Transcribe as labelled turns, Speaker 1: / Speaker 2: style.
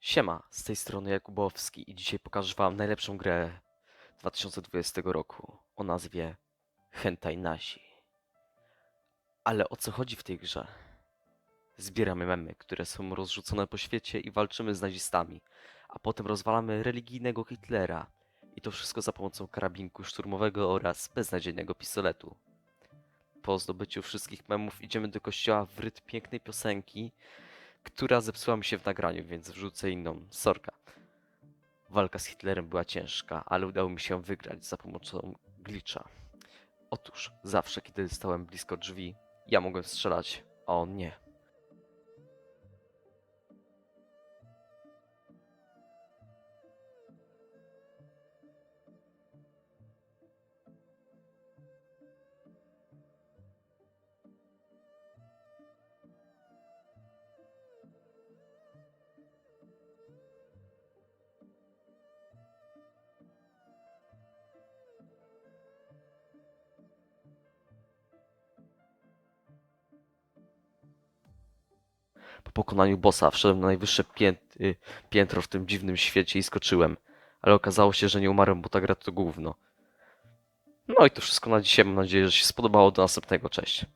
Speaker 1: Siema, z tej strony Jakubowski i dzisiaj pokażę wam najlepszą grę 2020 roku o nazwie Hentai Nasi. Ale o co chodzi w tej grze? Zbieramy memy, które są rozrzucone po świecie i walczymy z nazistami, a potem rozwalamy religijnego Hitlera i to wszystko za pomocą karabinku szturmowego oraz beznadziejnego pistoletu. Po zdobyciu wszystkich memów idziemy do kościoła w rytm pięknej piosenki, która zepsuła mi się w nagraniu, więc wrzucę inną. Sorka. Walka z Hitlerem była ciężka, ale udało mi się wygrać za pomocą glitcha. Otóż, zawsze kiedy stałem blisko drzwi, ja mogłem strzelać, a on nie. Po pokonaniu bossa wszedłem na najwyższe pię- piętro w tym dziwnym świecie i skoczyłem. Ale okazało się, że nie umarłem, bo ta gra to gówno. No i to wszystko na dzisiaj. Mam nadzieję, że się spodobało. Do następnego. Cześć.